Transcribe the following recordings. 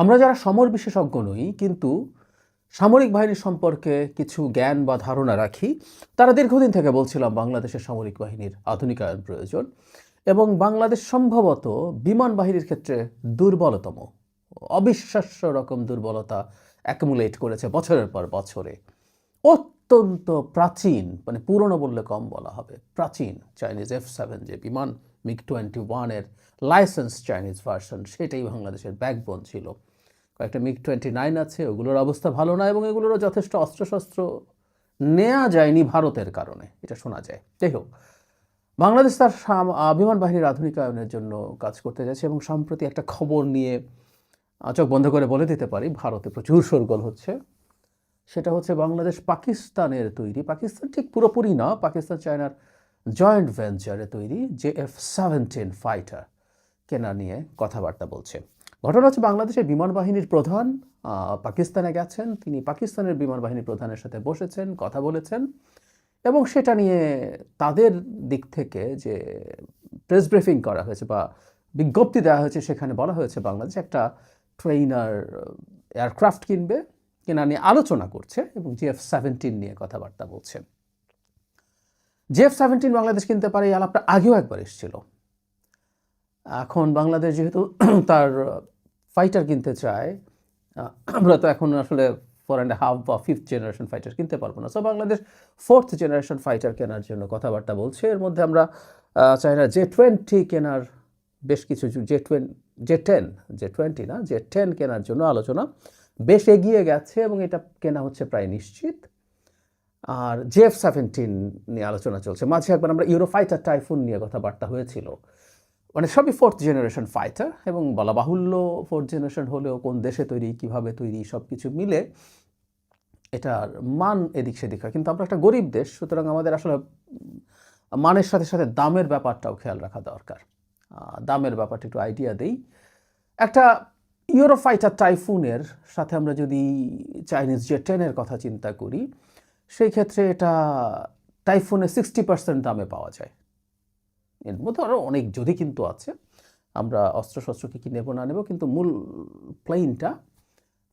আমরা যারা সমর বিশেষজ্ঞ নই, কিন্তু সামরিক বাহিনী সম্পর্কে কিছু জ্ঞান বা ধারণা রাখি, তারা দীর্ঘদিন থেকে বলছিলাম বাংলাদেশের সামরিক বাহিনীর আধুনিকায়ন প্রয়োজন এবং বাংলাদেশ সম্ভবত বিমান বাহিনীর ক্ষেত্রে দুর্বলতম। অবিশ্বাস্য রকম দুর্বলতা অ্যাকুমুলেট করেছে বছরের পর বছরে। অত্যন্ত প্রাচীন মানে পুরনো বললে কম বলা হবে, প্রাচীন চাইনিজ এফ সেভেন যে বিমান মিগ টোয়েন্টি ওয়ানের লাইসেন্স চাইনিজ ভার্সন সেটাই বাংলাদেশের ব্যাকবোন ছিল। কয়েকটা মিগ টোয়েন্টি নাইন আছে, ওগুলোর অবস্থা ভালো না এবং এগুলোরও যথেষ্ট অস্ত্রশস্ত্র নেওয়া যায়নি ভারতের কারণে, এটা শোনা যায়। যাই হোক, বাংলাদেশ তার বিমান বাহিনীর আধুনিকায়নের জন্য কাজ করতে যাচ্ছে এবং সম্প্রতি একটা খবর নিয়ে চোখ বন্ধ করে বলে দিতে পারি, ভারতে প্রচুর সরগোল হচ্ছে। সেটা হচ্ছে বাংলাদেশ পাকিস্তানের তৈরি, পাকিস্তান ঠিক পুরোপুরি না পাকিস্তান চায়নার জয়েন্ট ভেঞ্চারে তৈরি জে এফ সেভেন্টিন ফাইটার, কেনা নিয়ে কথাবার্তা বলছে। ঘটনা হচ্ছে বাংলাদেশের বিমান বাহিনীর প্রধান পাকিস্তানে গেছেন। তিনি পাকিস্তানের বিমান বাহিনীর প্রধানের সাথে বসেছেন, কথা বলেছেন। এবং সেটা নিয়ে তাদের দিক থেকে যে প্রেস ব্রিফিং করা হয়েছে বা বিজ্ঞপ্তি দেওয়া হয়েছে, সেখানে বলা হয়েছে বাংলাদেশ একটা ট্রেইনার এয়ারক্রাফট কিনবে। কেনা নিয়ে আলোচনা করছে এবং জিএফ সেভেন্টিন নিয়ে কথাবার্তা বলছে। জিএফ সেভেন্টিন বাংলাদেশ কিনতে পারে এই আলাপটা আগেও একবার এসেছিল। এখন বাংলাদেশ যেহেতু তার ফাইটার কিনতে চায় আমরা তো এখন আসলে ফোর অ্যান্ড হাফ বা ফিফথ জেনারেশন ফাইটার কিনতে পারব না। So Bangladesh fourth generation fighter কেনার জন্য কথাবার্তা বলছে। এর মধ্যে আমরা চাইনা জে টোয়েন্টি কেনার বেশ কিছু জে টোয়েন জে টেন জে টোয়েন্টি না জে টেন কেনার জন্য আলোচনা বেশ এগিয়ে গেছে এবং এটা কেনা হচ্ছে প্রায় নিশ্চিত। আর জেএফ সেভেন্টিন নিয়ে আলোচনা চলছে। মাঝে একবার আমরা ইউরোফাইটার টাইফুন নিয়ে কথাবার্তা হয়েছিল। মানে সবই ফোর্থ জেনারেশন ফাইটার এবং বলা বাহুল্য ফোর্থ জেনারেশন হলেও কোন দেশে তৈরি, কীভাবে তৈরি সব কিছু মিলে এটার মান এদিক সেদিক হয়। কিন্তু আমরা একটা গরিব দেশ, সুতরাং আমাদের আসলে মানের সাথে সাথে দামের ব্যাপারটাও খেয়াল রাখা দরকার। দামের ব্যাপারটা একটু আইডিয়া দেই। একটা ইউরোফাইটার টাইফুনের সাথে আমরা যদি চাইনিজ জে টেনের কথা চিন্তা করি, সেই ক্ষেত্রে এটা টাইফুনে সিক্সটি পার্সেন্ট দামে পাওয়া যায়। এর মধ্যে আরও অনেক যদি কিন্তু আছে, আমরা অস্ত্রশস্ত্র কী কী নেব, না নেব, কিন্তু মূল প্লেনটা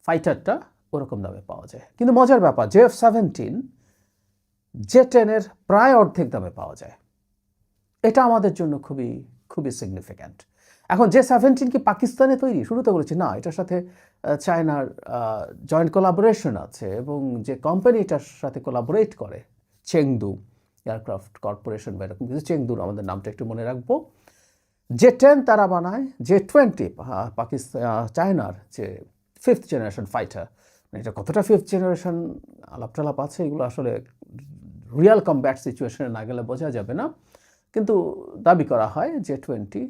ফাইটারটা ওরকম দামে পাওয়া যায়। কিন্তু মজার ব্যাপার জে এফ সেভেন্টিন জে টেনের প্রায় অর্ধেক দামে পাওয়া যায়। এটা আমাদের জন্য খুবই খুবই সিগনিফিক্যান্ট এখন জে সেভেন্টিন কি পাকিস্তানে তৈরি? শুরুতে বলেছি, না, এটার সাথে চায়নার জয়েন্ট কোলাবোরেশন আছে এবং যে কোম্পানি এটার সাথে কোলাবোরেট করে চেংদু এয়ারক্রাফট কর্পোরেশন বা এরকম কিছু চেংদুর আমাদের নামটা একটু মনে রাখব। যে টেন তারা বানায় যে টোয়েন্টি পাকিস্তান চায়নার যে ফিফথ জেনারেশন ফাইটার এটা কতটা ফিফথ জেনারেশন আলাপ টালাপ আছে, এগুলো আসলে রিয়াল কম্ব্যাট সিচুয়েশনে না গেলে বোঝা যাবে না। কিন্তু দাবি করা হয় যে টোয়েন্টি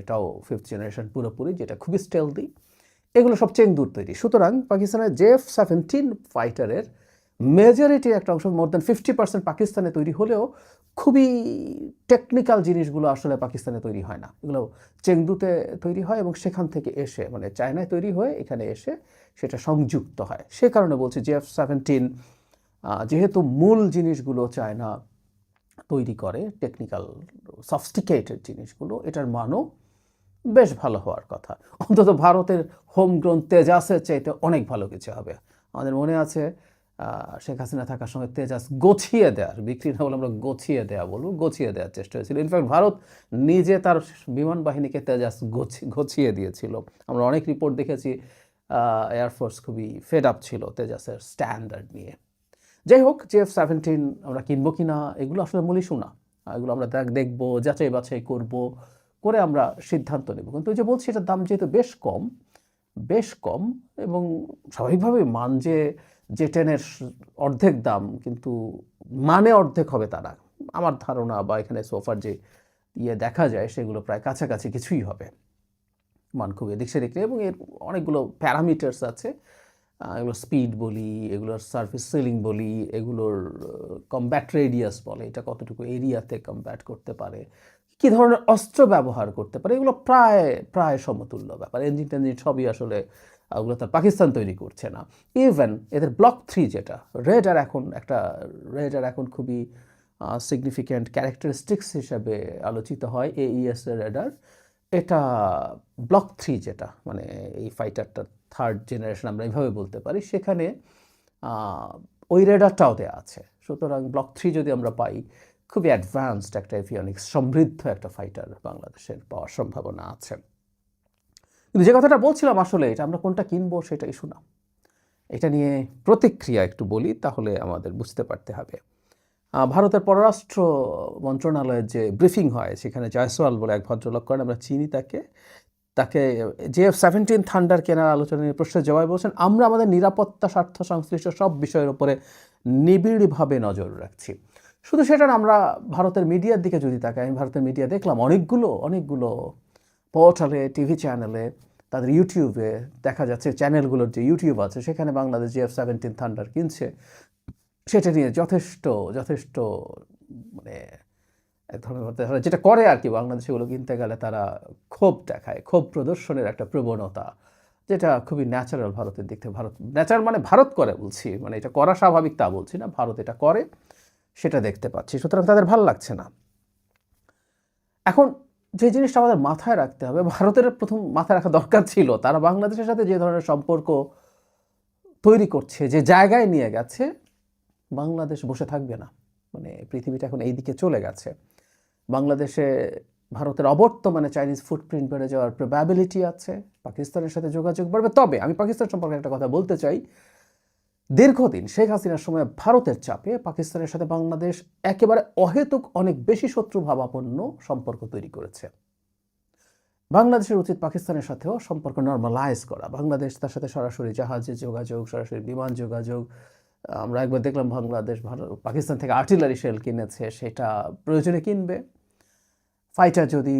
এটাও ফিফথ জেনারেশন পুরোপুরি, যেটা খুবই স্টেলদি এগুলো সব চেংদুর তৈরি। সুতরাং পাকিস্তানের জেফ সেভেন্টিন ফাইটারের মেজরিটির একটা অংশ মোর দ্যান ফিফটি পার্সেন্ট পাকিস্তানে তৈরি হলেও খুবই টেকনিক্যাল জিনিসগুলো আসলে পাকিস্তানে তৈরি হয় না। এগুলো চেংদুতে তৈরি হয় এবং সেখান থেকে এসে মানে চায়নায় তৈরি হয়ে এখানে এসে সেটা সংযুক্ত হয়। সে কারণে বলছি জেএফ সেভেন্টিন যেহেতু মূল জিনিসগুলো চায়না তৈরি করে টেকনিক্যাল সফস্টিকেটেড জিনিসগুলো, এটার মানও বেশ ভালো হওয়ার কথা। অন্তত ভারতের হোমগ্রোন তেজাসের চাইতে অনেক ভালো কিছু হবে। আমাদের মনে আছে শেখ হাসিনা থাকার সময় তেজাস গছিয়ে দেওয়ার বিক্রি না বলে আমরা গছিয়ে দেওয়া বলব, গছিয়ে দেওয়ার চেষ্টা হয়েছিল। ইনফ্যাক্ট ভারত নিজে তার বিমান বাহিনীকে তেজাস গছি, গছিয়ে দিয়েছিল। আমরা অনেক রিপোর্ট দেখেছি এয়ারফোর্স খুবই ফেড আপ ছিল তেজাসের স্ট্যান্ডার্ড নিয়ে। যাই হোক জেএফ সেভেন্টিন আমরা কিনবো কি না এগুলো আসলে মূলই শোনা এগুলো আমরা দেখ, দেখব, যাচাই বাছাই করব, করে আমরা সিদ্ধান্ত নেব। কিন্তু যে বলছি, এটার দাম যেহেতু বেশ কম বেশ কম, এবং স্বাভাবিকভাবে মান যে যে ট্রেনের অর্ধেক দাম, কিন্তু মানে অর্ধেক হবে তারা। আমার ধারণা বা এখানে সোফার যে ইয়ে দেখা যায়, সেগুলো প্রায় কাছাকাছি কিছুই হবে। মান খুব এদিক সেদিক এবং এর অনেকগুলো প্যারামিটার্স আছে। এগুলো স্পিড বলি, এগুলোর সার্ভিস সিলিং বলি, এগুলোর কম্ব্যাট রেডিয়াস বলে, এটা কতটুকু এরিয়াতে কম্ব্যাট করতে পারে, কী ধরনের অস্ত্র ব্যবহার করতে পারে, এগুলো প্রায় প্রায় সমতুল্য ব্যাপার। ইঞ্জিন টেঞ্জিন সবই আসলে ওগুলো তার পাকিস্তান তৈরি করছে না। ইভেন এদের ব্লক থ্রি যেটা রেডার এখন একটা রেডার এখন খুবই সিগনিফিক্যান্ট ক্যারেক্টারিস্টিক্স হিসাবে আলোচিত হয় এ এইএস রেডার এটা ব্লক থ্রি যেটা মানে এই ফাইটারটা থার্ড জেনারেশন আমরা এইভাবে বলতে পারি। সেখানে ওই রেডারটাও দেওয়া আছে। সুতরাং ব্লক থ্রি যদি আমরা পাই, খুবই অ্যাডভান্সড একটা এভিয়নিক্স সমৃদ্ধ একটা ফাইটার বাংলাদেশের পাওয়ার সম্ভাবনা আছে। কিন্তু যে কথাটা বলছিলাম আসলে, এটা আমরা কোনটা কিনবো সেটা ইস্যু না এটা নিয়ে প্রতিক্রিয়া একটু বলি, তাহলে আমাদের বুঝতে পারতে হবে। ভারতের পররাষ্ট্র মন্ত্রণালয়ের যে ব্রিফিং হয়, সেখানে জয়সওয়াল বলে এক ভদ্রলোক করেন, আমরা চিনি তাকে। তাকে এফ সেভেন্টিন থান্ডার কেনার আলোচনা নিয়ে প্রশ্নের জবাবে বলছেন, আমরা আমাদের নিরাপত্তা, স্বার্থ, সংশ্লিষ্ট সব বিষয়ের উপরে নিবিড়ভাবে নজর রাখছি। শুধু সেটা আমরা ভারতের মিডিয়ার দিকে যদি তাকাই, আমি ভারতের মিডিয়া দেখলাম, অনেকগুলো অনেকগুলো পোর্টালে টিভি চ্যানেলে তাদের ইউটিউবে দেখা যাচ্ছে চ্যানেলগুলোর যে ইউটিউব আছে, সেখানে বাংলাদেশ জিএফ সেভেন্টিন থান্ডার কিনছে। সেটা নিয়ে যথেষ্ট যথেষ্ট মানে এক ধরনের যেটা করে আর কি, বাংলাদেশে এগুলো কিনতে গেলে তারা ক্ষোভ দেখায়, ক্ষোভ প্রদর্শনের একটা প্রবণতা, যেটা খুবই ন্যাচারাল ভারতের দিক থেকে। ভারত ন্যাচারাল মানে ভারত করে বলছি মানে এটা করা স্বাভাবিক তা বলছি না, ভারত এটা করে, সেটা দেখতে পাচ্ছি। সুতরাং তাদের ভালো লাগছে না। এখন যে জিনিসটা আমাদের মাথায় রাখতে হবে, ভারতের প্রথম মাথায় রাখা দরকার ছিল, তারা বাংলাদেশের সাথে যে ধরনের সম্পর্ক তৈরি করছে, যে জায়গায় নিয়ে গেছে, বাংলাদেশ বসে থাকবে না। মানে পৃথিবীটা এখন এই দিকে চলে গেছে। বাংলাদেশে ভারতের অবর্তমানে চাইনিজ ফুটপ্রিন্ট বেড়ে যাওয়ার প্রবাবিলিটি আছে, পাকিস্তানের সাথে যোগাযোগ বাড়বে। তবে আমি পাকিস্তান সম্পর্কে একটা কথা বলতে চাই দীর্ঘদিন শেখ হাসিনার সময় ভারতের চাপে পাকিস্তানের সাথে বাংলাদেশ একেবারে অহেতুক অনেক বেশি শত্রু ভাবাপন্ন সম্পর্ক তৈরি করেছে। বাংলাদেশের উচিত পাকিস্তানের সাথেও সম্পর্ক নর্মালাইজ করা। বাংলাদেশ তার সাথে সরাসরি জাহাজে যোগাযোগ, সরাসরি বিমান যোগাযোগ, আমরা একবার দেখলাম বাংলাদেশ ভারত পাকিস্তান থেকে আর্টিলারি শেল কিনেছে, সেটা প্রয়োজনে কিনবে। ফাইটার যদি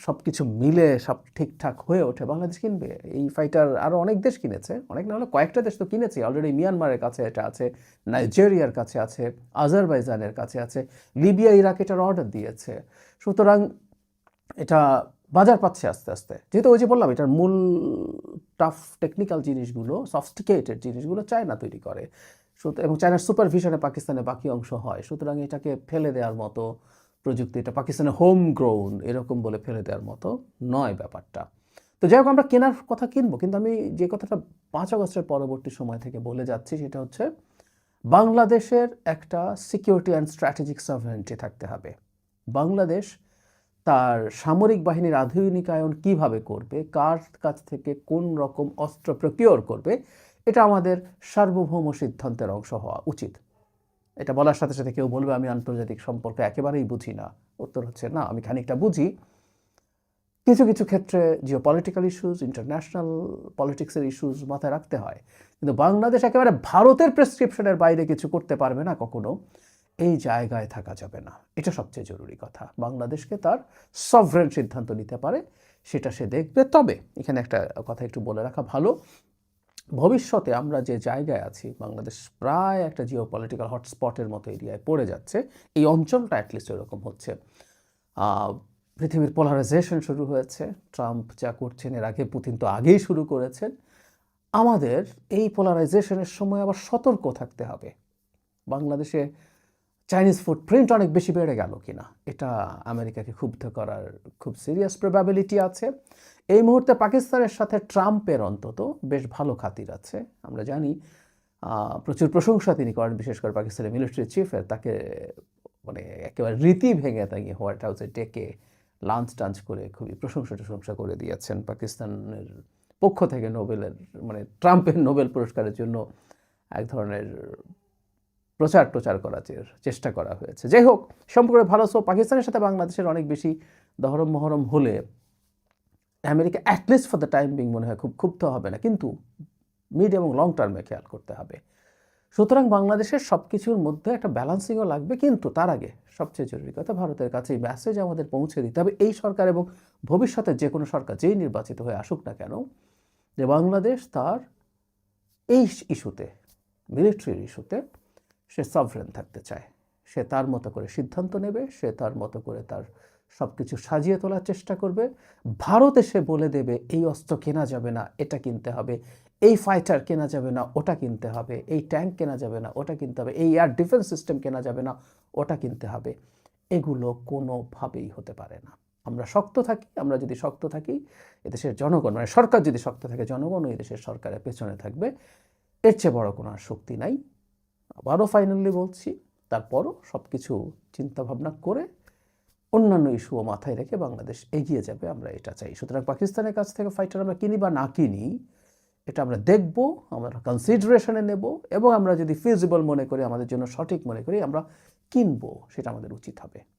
সব কিছু মিলে সব ঠিকঠাক হয়ে ওঠে, বাংলাদেশ কিনবে। এই ফাইটার আরও অনেক দেশ কিনেছে। অনেক না হলে কয়েকটা দেশ তো কিনেছে। অলরেডি মিয়ানমারের কাছে এটা আছে নাইজেরিয়ার কাছে আছে আজারবাইজানের কাছে আছে লিবিয়া ইরাক এটার অর্ডার দিয়েছে। সুতরাং এটা বাজার পাচ্ছে আস্তে আস্তে। যেহেতু ওই যে বললাম, এটার মূল টাফ টেকনিক্যাল জিনিসগুলো সফটিকেটেড জিনিসগুলো চায়না তৈরি করে। এবং চায়নার সুপারভিশনে পাকিস্তানের বাকি অংশ হয়। সুতরাং এটাকে ফেলে দেওয়ার মতো প্রযুক্তি, এটা পাকিস্তানের হোম গ্রোন এরকম বলে ফেলে দেওয়ার মতো নয় ব্যাপারটা। তো যাই হোক, আমরা কেনার কথা কিনবো, কিন্তু আমি যে কথাটা পাঁচ আগস্টের পরবর্তী সময় থেকে বলে যাচ্ছি, সেটা হচ্ছে বাংলাদেশের একটা সিকিউরিটি অ্যান্ড স্ট্র্যাটেজিক সভরেন্টি থাকতে হবে। বাংলাদেশ তার সামরিক বাহিনীর আধুনিকায়ন কীভাবে করবে, কার কাছ থেকে কোন রকম অস্ত্র প্রকিওর করবে, এটা আমাদের সার্বভৌম সিদ্ধান্তের অংশ হওয়া উচিত। এটা বলার সাথে সাথে কেউ বলবে, আমি আন্তর্জাতিক সম্পর্ক একেবারেই বুঝি না। উত্তর হচ্ছে, না, আমি খানিকটা বুঝি। কিছু কিছু ক্ষেত্রে জিও পলিটিক্যাল ইস্যুজ ইন্টারন্যাশনাল পলিটিক্সের ইস্যুজ মাথায় রাখতে হয়। কিন্তু বাংলাদেশ একেবারে ভারতের প্রেসক্রিপশনের বাইরে কিছু করতে পারবে না কখনো, এই জায়গায় থাকা যাবে না। এটা সবচেয়ে জরুরি কথা। বাংলাদেশকে তার সভরেন সিদ্ধান্ত নিতে পারে, সেটা সে দেখবে। তবে এখানে একটা কথা একটু বলে রাখা ভালো ভবিষ্যতে আমরা যে জায়গায় আছি, বাংলাদেশ প্রায় একটা জিও পলিটিক্যাল হটস্পটের মতো এরিয়ায় পড়ে যাচ্ছে, এই অঞ্চলটা অ্যাটলিস্ট এরকম হচ্ছে। পৃথিবীর পোলারাইজেশন শুরু হয়েছে, ট্রাম্প যা করছেন এর আগে পুতিন তো আগেই শুরু করেছেন। আমাদের এই পোলারাইজেশনের সময় আবার সতর্ক থাকতে হবে। বাংলাদেশে চাইনিজ ফুটপ্রিন্ট অনেক বেশি বেড়ে গেল কিনা, এটা আমেরিকাকে ক্ষুব্ধ করার খুব সিরিয়াস প্রবাবিলিটি আছে। এই মুহূর্তে পাকিস্তানের সাথে ট্রাম্পের অন্তত বেশ ভালো খাতির আছে। আমরা জানি প্রচুর প্রশংসা তিনি করেন, বিশেষ করে পাকিস্তানের মিলিটারি চিফের তাকে মানে একেবারে রীতি ভেঙে তাকে হোয়াইট হাউসে ডেকে লাঞ্চ টাঞ্চ করে খুবই প্রশংসা টশংসা করে দিয়েছেন পাকিস্তানের পক্ষ থেকে নোবেলের মানে ট্রাম্পের নোবেল পুরস্কারের জন্য এক ধরনের প্রচার প্রচার করার চেষ্টা করা হয়েছে। যাই হোক, সম্পর্কে ভালো, সো পাকিস্তানের সাথে বাংলাদেশের অনেক বেশি দহরম মহরম হলে America at least for the time being মনে হয় খুব ক্ষুব্ধ হবে না, কিন্তু মিড এবং লং টার্মে খেয়াল করতে হবে। সুতরাং বাংলাদেশের সব কিছুর মধ্যে একটা ব্যালান্সিংও লাগবে, কিন্তু তার আগে সবচেয়ে জরুরি কথা ভারতের কাছে এই মেসেজ আমাদের পৌঁছে দিতে হবে। এই সরকার এবং ভবিষ্যতে যে কোনো সরকার, যেই নির্বাচিত হয়ে আসুক না কেন, যে বাংলাদেশ তার এই ইস্যুতে মিলিটারির ইস্যুতে সে সভরেন থাকতে চায়। সে তার মতো করে সিদ্ধান্ত নেবে, সে তার মতো করে তার সব কিছু সাজিয়ে তোলার চেষ্টা করবে। ভারত এসে বলে দেবে, এই অস্ত্র কেনা যাবে না, এটা কিনতে হবে। এই ফাইটার কেনা যাবে না, ওটা কিনতে হবে। এই ট্যাঙ্ক কেনা যাবে না, ওটা কিনতে হবে। এই এয়ার ডিফেন্স সিস্টেম কেনা যাবে না, ওটা কিনতে হবে। এগুলো কোনোভাবেই হতে পারে না। আমরা শক্ত থাকি, আমরা যদি শক্ত থাকি, এদেশের জনগণ মানে সরকার যদি শক্ত থাকে, জনগণও এদেশের সরকারের পেছনে থাকবে। এর চেয়ে বড় কোনো আর শক্তি নাই। আবারও ফাইনালি বলছি, তারপরও সব কিছু চিন্তাভাবনা করে অন্যান্য ইস্যুও মাথায় রেখে বাংলাদেশ এগিয়ে যাবে, আমরা এটা চাই। সুতরাং পাকিস্তানের কাছ থেকে ফাইটার আমরা কিনি বা না কিনি, এটা আমরা দেখব, আমরা কনসিডারেশনে নেব, এবং আমরা যদি ফিজিবল মনে করি, আমাদের জন্য সঠিক মনে করি, আমরা কিনবো, সেটা আমাদের উচিত হবে।